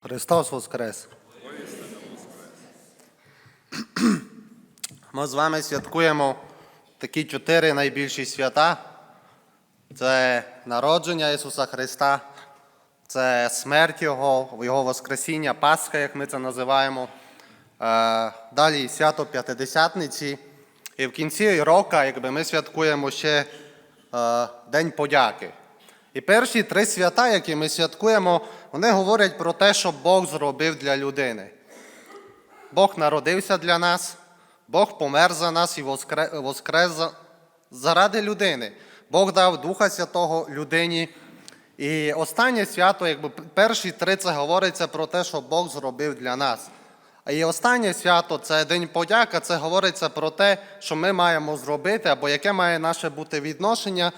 Христос Воскрес! Ми з вами святкуємо такі чотири найбільші свята. Це народження Ісуса Христа, це смерть Його, Його Воскресіння, Пасха, як ми це називаємо. Е, Далі свято П'ятидесятниці. І в кінці року якби, ми святкуємо ще е, День подяки. І перші три свята, які ми святкуємо, вони говорять про те, що Бог зробив для людини. Бог народився для нас, Бог помер за нас і воскрес заради людини. Бог дав Духа Святого людині. І останнє свято, якби перші три це говориться про те, що Бог зробив для нас. І останнє свято це День подяка, це говориться про те, що ми маємо зробити, або яке має наше бути відношення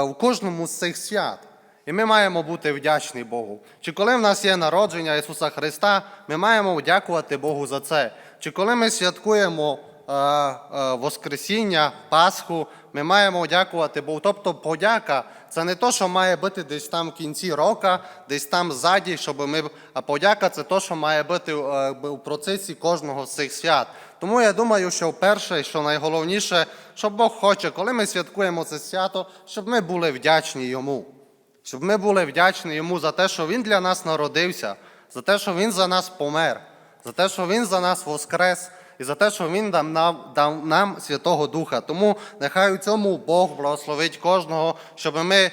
у кожному з цих свят. І ми маємо бути вдячні Богу. Чи коли в нас є народження Ісуса Христа, ми маємо дякувати Богу за це. Чи коли ми святкуємо е, е, Воскресіння, Пасху, ми маємо дякувати Богу. Тобто подяка це не то, що має бути десь там в кінці року, десь там ззаді, щоб ми. А подяка це то, що має бути е, у процесі кожного з цих свят. Тому я думаю, що перше, що найголовніше, що Бог хоче, коли ми святкуємо це свято, щоб ми були вдячні йому. Щоб ми були вдячні йому за те, що Він для нас народився, за те, що Він за нас помер, за те, що Він за нас воскрес, і за те, що Він дав нам, дав нам Святого Духа. Тому нехай у цьому Бог благословить кожного, щоб ми е,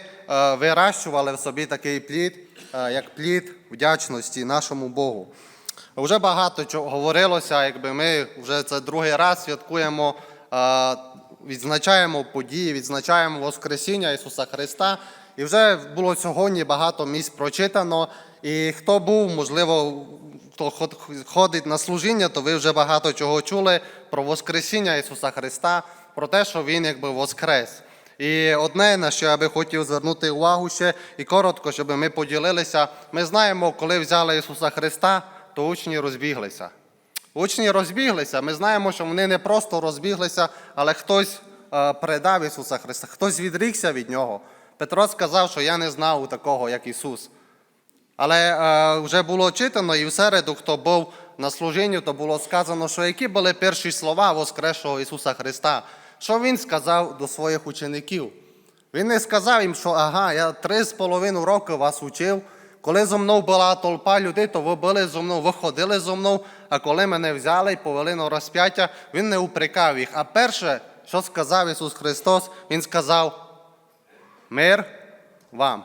вирощували в собі такий плід, е, як плід вдячності нашому Богу. Вже багато чого говорилося, якби ми вже це другий раз святкуємо, відзначаємо події, відзначаємо Воскресіння Ісуса Христа. І вже було сьогодні багато місць прочитано. І хто був, можливо, хто ходить на служіння, то ви вже багато чого чули про Воскресіння Ісуса Христа, про те, що Він якби воскрес. І одне, на що я би хотів звернути увагу ще і коротко, щоб ми поділилися. Ми знаємо, коли взяли Ісуса Христа, то учні розбіглися. Учні розбіглися. Ми знаємо, що вони не просто розбіглися, але хтось е, предав Ісуса Христа, хтось відрікся від Нього. Петро сказав, що я не знав такого, як Ісус. Але е, вже було читано, і в середу, хто був на служінні, то було сказано, що які були перші слова Воскресшого Ісуса Христа. Що Він сказав до своїх учеників? Він не сказав їм, що ага, я три з половиною роки вас учив. Коли зо мною була толпа людей, то ви були зо мною, ви ходили зо мною, а коли мене взяли і повели на розп'яття, він не упрекав їх. А перше, що сказав Ісус Христос, Він сказав, мир вам.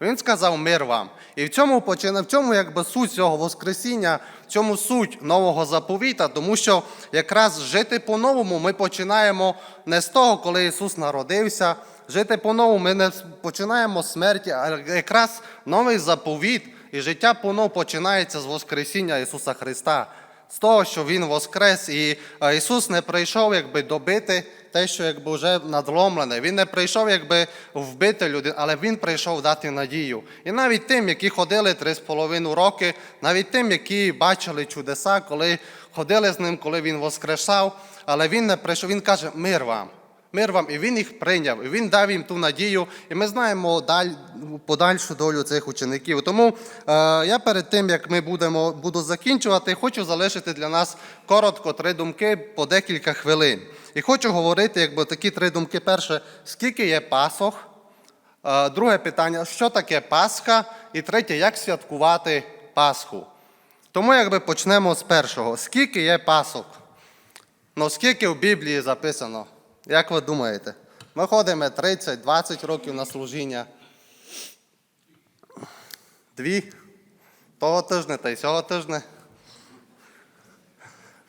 Він сказав мир вам. І в цьому почина, в цьому якби суть цього Воскресіння, в цьому суть нового заповіта, тому що якраз жити по-новому ми починаємо не з того, коли Ісус народився. Жити по-новому ми не починаємо з смерті, а якраз новий заповіт і життя по-новому починається з Воскресіння Ісуса Христа з того, що Він воскрес, і е, Ісус не прийшов якби добити те, що якби вже надломлене. Він не прийшов якби вбити людину, але Він прийшов дати надію. І навіть тим, які ходили три з половиною роки, навіть тим, які бачили чудеса, коли ходили з ним, коли він воскресав, але він не прийшов, він каже, мир вам. Мир вам, і він їх прийняв, і він дав їм ту надію, і ми знаємо даль, подальшу долю цих учеників. Тому е, я перед тим, як ми будемо буду закінчувати, хочу залишити для нас коротко три думки по декілька хвилин. І хочу говорити, якби такі три думки. Перше, скільки є пасох? Е, Друге питання, що таке Пасха? І третє, як святкувати Пасху? Тому якби почнемо з першого. Скільки є пасок? Ну, скільки в Біблії записано? Як ви думаєте? Ми ходимо 30-20 років на служіння. Дві. Того тижня та й цього тижня.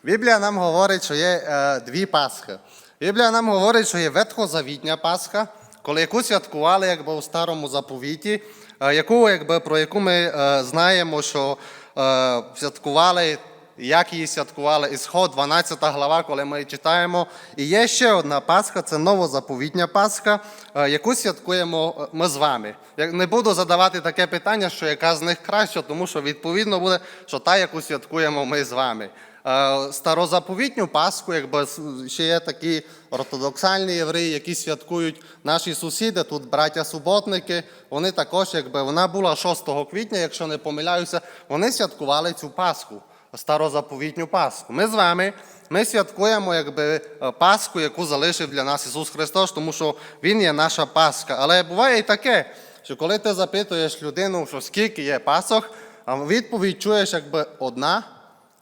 Біблія нам говорить, що є е, дві Пасхи. Біблія нам говорить, що є ветхозавітня Пасха, коли яку святкували якби, у старому заповіті, е, яку, якби, про яку ми е, знаємо, що е, святкували як її святкували. Ісход, 12 глава, коли ми читаємо. І є ще одна Пасха, це новозаповітня Пасха, е, яку святкуємо е, ми з вами. Я не буду задавати таке питання, що яка з них краща, тому що відповідно буде, що та, яку святкуємо ми з вами. Е, Старозаповітню Пасху, якби ще є такі ортодоксальні євреї, які святкують наші сусіди, тут браття суботники. Вони також, якби вона була 6 квітня, якщо не помиляюся, вони святкували цю Пасху, старозаповітню Пасху. Ми з вами. Ми святкуємо якби е, Пасху, яку залишив для нас Ісус Христос, тому що Він є наша Пасха. Але буває і таке, що коли ти запитуєш людину, що скільки є Пасох, а відповідь чуєш якби одна,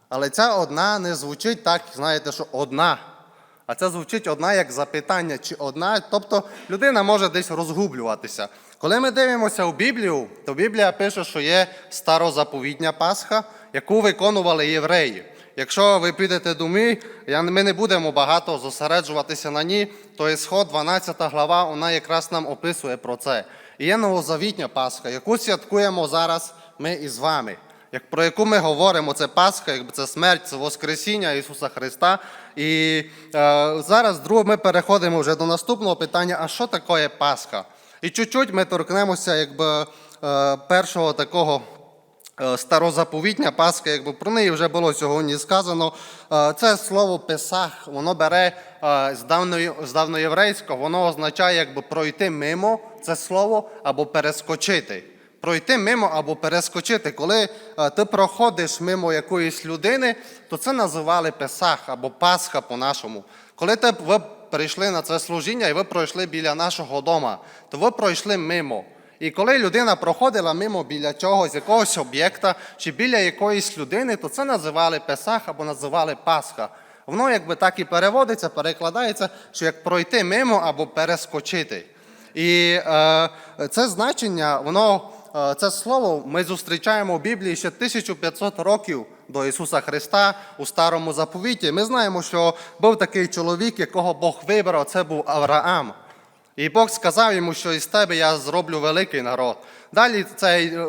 але ця одна не звучить так, знаєте, що одна. А це звучить одна як запитання, чи одна. Тобто людина може десь розгублюватися. Коли ми дивимося у Біблію, то Біблія пише, що є старозаповітня Пасха, яку виконували євреї. Якщо ви підете до я- ми не будемо багато зосереджуватися на ній, то Ісход 12 глава, вона якраз нам описує про це. І є новозавітня Пасха, яку святкуємо зараз ми із вами як про яку ми говоримо, це Пасха, якби це смерть, це Воскресіння Ісуса Христа. І е, зараз друге, ми переходимо вже до наступного питання: а що таке Пасха? І чуть-чуть ми торкнемося якби, е, першого такого. е, Старозаповітня Пасха, якби про неї вже було сьогодні сказано. Е, Це слово Песах, воно бере з давної з воно означає якби пройти мимо це слово або перескочити пройти мимо або перескочити. Коли ти проходиш мимо якоїсь людини, то це називали Песах або Пасха по-нашому. Коли ти, прийшли на це служіння і ви пройшли біля нашого дома, то ви пройшли мимо. І коли людина проходила мимо біля чогось, якогось об'єкта чи біля якоїсь людини, то це називали Песах або називали Пасха. Воно якби так і переводиться, перекладається, що як пройти мимо або перескочити. І е, це значення, воно, е, це слово ми зустрічаємо у Біблії ще 1500 років до Ісуса Христа у Старому заповіті. Ми знаємо, що був такий чоловік, якого Бог вибрав, це був Авраам. І Бог сказав йому, що із тебе я зроблю великий народ. Далі цей е,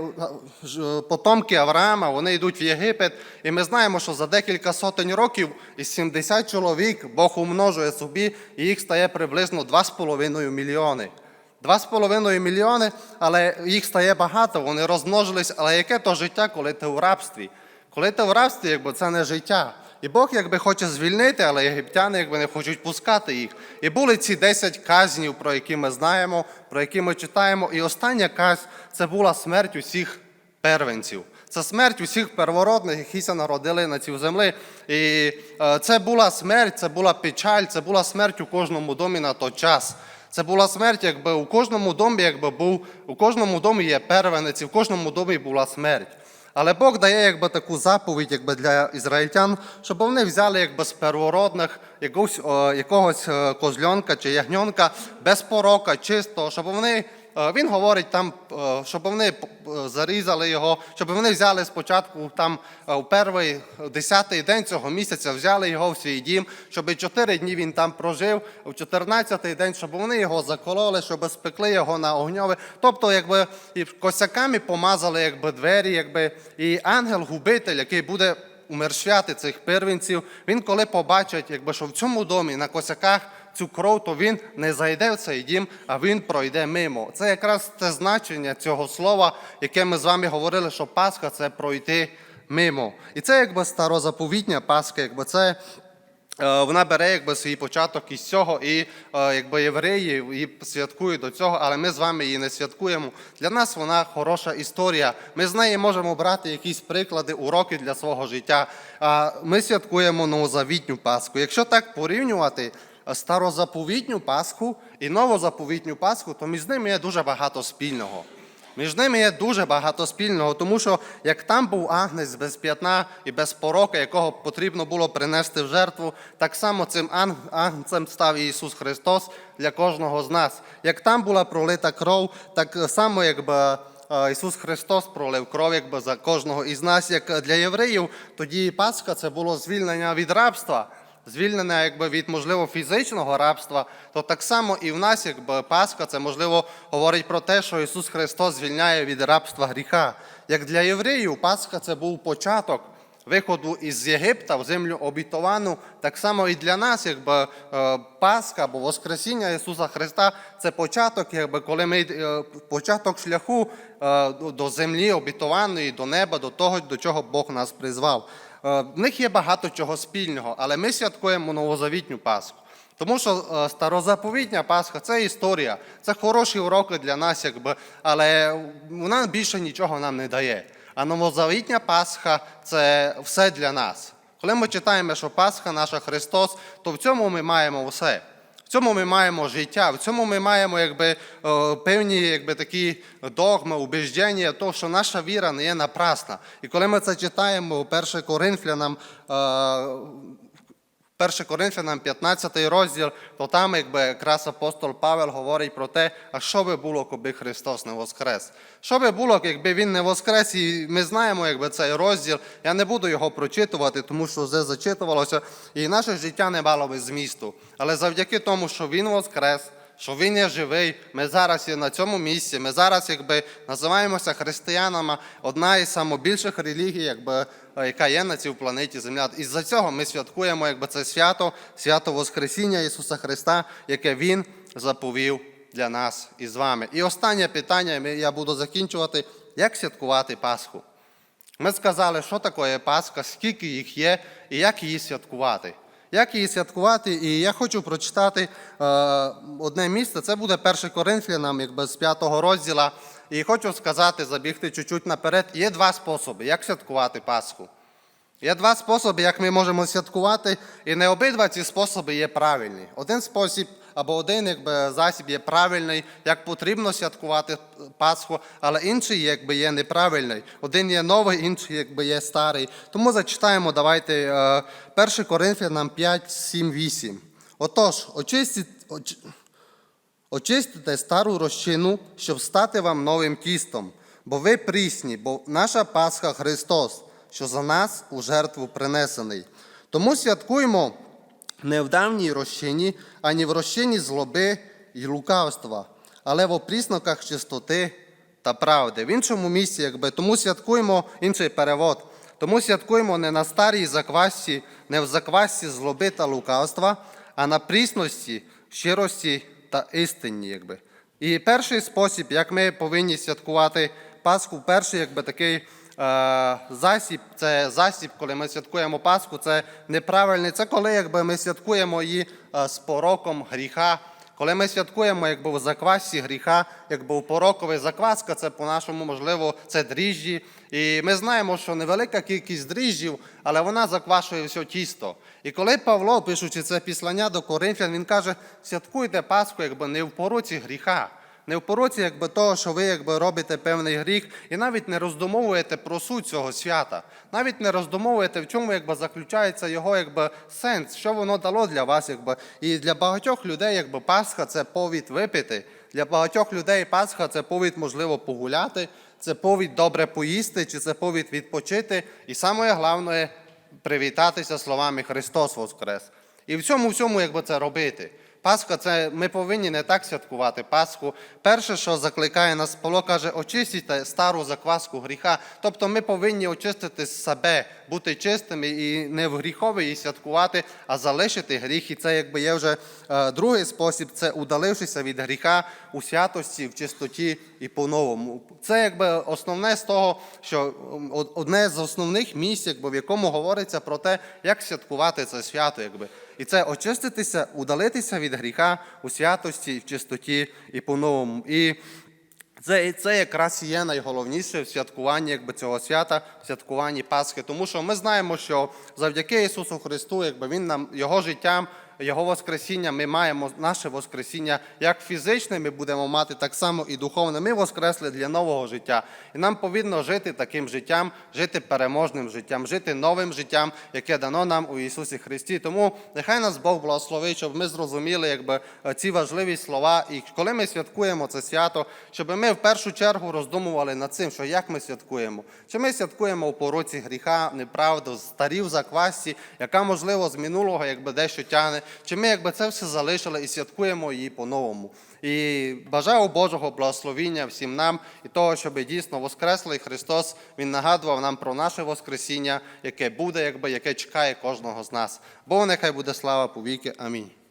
потомки Авраама вони йдуть в Єгипет, і ми знаємо, що за декілька сотень років із 70 чоловік Бог умножує собі, і їх стає приблизно 2,5 мільйони. 2,5 мільйони, але їх стає багато, вони розмножились. Але яке то життя, коли ти в рабстві? Коли ти в рабстві, якби це не життя. І Бог якби хоче звільнити, але єгиптяни якби не хочуть пускати їх. І були ці 10 казнів, про які ми знаємо, про які ми читаємо. І остання казнь це була смерть усіх первенців. Це смерть усіх первородних, якіся народили на цій землі. І е, це була смерть, це була печаль, це була смерть у кожному домі на той час. Це була смерть, якби у кожному домі, якби був, у кожному домі є первенець, і в кожному домі була смерть. Але Бог дає якби таку заповідь якби для ізраїльтян, щоб вони взяли якби з первородних якогось, якогось е, козльонка чи ягньонка без порока, чистого, щоб вони. Е, Він говорить там, е, щоб вони е, зарізали його, щоб вони взяли спочатку там у перший десятий день цього місяця, взяли його в свій дім, щоб чотири дні він там прожив, у 14-й день, щоб вони його закололи, щоб спекли його на огньове. Тобто, якби і косяками помазали якби двері, якби і ангел-губитель, який буде умершвяти цих первенців, він коли побачить, якби що в цьому домі на косяках цю кров, то він не зайде в цей дім, а він пройде мимо. Це якраз те значення цього слова, яке ми з вами говорили, що Пасха це пройти мимо. І це якби старозаповітня Пасха, якби це. е, Вона бере якби свій початок із цього, і е, якби євреї її святкують до цього, але ми з вами її не святкуємо. Для нас вона хороша історія. Ми з неї можемо брати якісь приклади, уроки для свого життя. А ми святкуємо новозавітню Пасху. Якщо так порівнювати старозаповітню Пасху і новозаповітню Пасху, то між ними є дуже багато спільного. Між ними є дуже багато спільного, тому що як там був агнець без п'ятна і без порока, якого потрібно було принести в жертву, так само цим агнцем став Ісус Христос для кожного з нас. Як там була пролита кров, так само якби. е, Ісус Христос пролив кров якби за кожного із нас, як для євреїв, тоді Пасха це було звільнення від рабства звільнена якби від можливо фізичного рабства, то так само і в нас, якби Пасха, це можливо говорить про те, що Ісус Христос звільняє від рабства гріха. Як для євреїв, Пасха це був початок виходу із Єгипта в землю обітовану, так само і для нас, якби е, Пасха або Воскресіння Ісуса Христа це початок, якби коли ми е, початок шляху е, до землі обітованої, до неба, до того, до чого Бог нас призвав. Е, В них є багато чого спільного, але ми святкуємо новозавітню Пасху. Тому що е, старозаповітня Пасха це історія, це хороші уроки для нас, якби, але вона більше нічого нам не дає. А новозавітня Пасха це все для нас. Коли ми читаємо, що Пасха наша Христос, то в цьому ми маємо все. В цьому ми маємо життя, в цьому ми маємо якби, е, певні якби, такі догми, убіждення, того, що наша віра не є напрасна. І коли ми це читаємо у 1 Коринфянам, е, 1 Коринфянам 15 розділ, то там якби якраз апостол Павел говорить про те, а що би було, коли Христос не воскрес. Що би було, якби він не воскрес, і ми знаємо якби, цей розділ. Я не буду його прочитувати, тому що вже зачитувалося, і наше життя не мало би змісту. Але завдяки тому, що він воскрес, що він є живий, ми зараз є на цьому місці. Ми зараз якби називаємося християнами, одна із найбільших релігій, якби, е, яка є на цій планеті Земля. І за цього ми святкуємо якби, це свято, свято Воскресіння Ісуса Христа, яке Він заповів для нас і з вами. І останнє питання, я буду закінчувати, як святкувати Пасху. Ми сказали, що таке Пасха, скільки їх є і як її святкувати. Як її святкувати? І я хочу прочитати е, одне місце. Це буде 1 Коринфянам, якби з 5 розділа. І хочу сказати, забігти чуть-чуть наперед. Є два способи, як святкувати Пасху. Є два способи, як ми можемо святкувати, і не обидва ці способи є правильні. Один спосіб або один якби, засіб є правильний, як потрібно святкувати Пасху, але інший якби, є неправильний. Один є новий, інший якби, є старий. Тому зачитаємо, давайте е, 1 Коринфянам 5, 7, 8. Отож, очистіть, оч... Очистите стару розчину, щоб стати вам новим тістом, бо ви прісні, бо наша Пасха Христос, що за нас у жертву принесений. Тому святкуємо не в давній розчині, ані в розчині злоби і лукавства, але в опрісноках чистоти та правди. В іншому місці, якби тому святкуємо інший перевод. Тому святкуємо не на старій заквасці, не в заквасці злоби та лукавства, а на прісності, щирості та істині. Якби. І перший спосіб, як ми повинні святкувати Пасху, перший якби такий засіб, це засіб, коли ми святкуємо Пасху, це неправильний. Це коли якби, ми святкуємо її е, з пороком гріха. Коли ми святкуємо якби в заквасі гріха, якби у пороковий закваска, це по-нашому, можливо, це дріжджі. І ми знаємо, що невелика кількість дріжджів, але вона заквашує все тісто. І коли Павло, пишучи це післання до Коринфян, він каже: святкуйте Пасху, якби не в пороці гріха. Не в пороці, якби того, що ви якби робите певний гріх, і навіть не роздумовуєте про суть цього свята, навіть не роздумовуєте, в чому якби заключається його якби сенс, що воно дало для вас, якби і для багатьох людей, якби Пасха це повід випити. Для багатьох людей Пасха це повід, можливо, погуляти, це повід добре поїсти, чи це повід відпочити. І саме головне привітатися словами Христос Воскрес. І в цьому всьому, якби це робити. Пасха це ми повинні не так святкувати Пасху. Перше, що закликає нас Павло, каже, очистіть стару закваску гріха. Тобто ми повинні очистити себе, бути чистими і не в гріхові святкувати, а залишити гріх. І це якби є вже е, другий спосіб, це удалившися від гріха у святості, в чистоті і по-новому. Це якби основне з того, що одне з основних місць, якби, в якому говориться про те, як святкувати це свято. Якби. І це очиститися, удалитися від гріха у святості, в чистоті і по-новому. І це, це якраз є найголовніше в святкуванні якби, цього свята, в святкуванні Пасхи. Тому що ми знаємо, що завдяки Ісусу Христу, якби Він нам Його життям, Його Воскресіння, ми маємо наше Воскресіння як фізичне, ми будемо мати так само і духовне. Ми воскресли для нового життя. І нам повинно жити таким життям, жити переможним життям, жити новим життям, яке дано нам у Ісусі Христі. Тому нехай нас Бог благословить, щоб ми зрозуміли якби, ці важливі слова. І коли ми святкуємо це свято, щоб ми в першу чергу роздумували над цим, що як ми святкуємо. Чи ми святкуємо у пороці гріха, неправду, старів заквасті, яка, можливо, з минулого якби дещо тягне, чи ми якби це все залишили і святкуємо її по-новому. І бажаю Божого благословіння всім нам і того, щоб дійсно Воскреслий Христос Він нагадував нам про наше Воскресіння, яке буде, якби яке чекає кожного з нас. Бо нехай буде слава повіки. Амінь.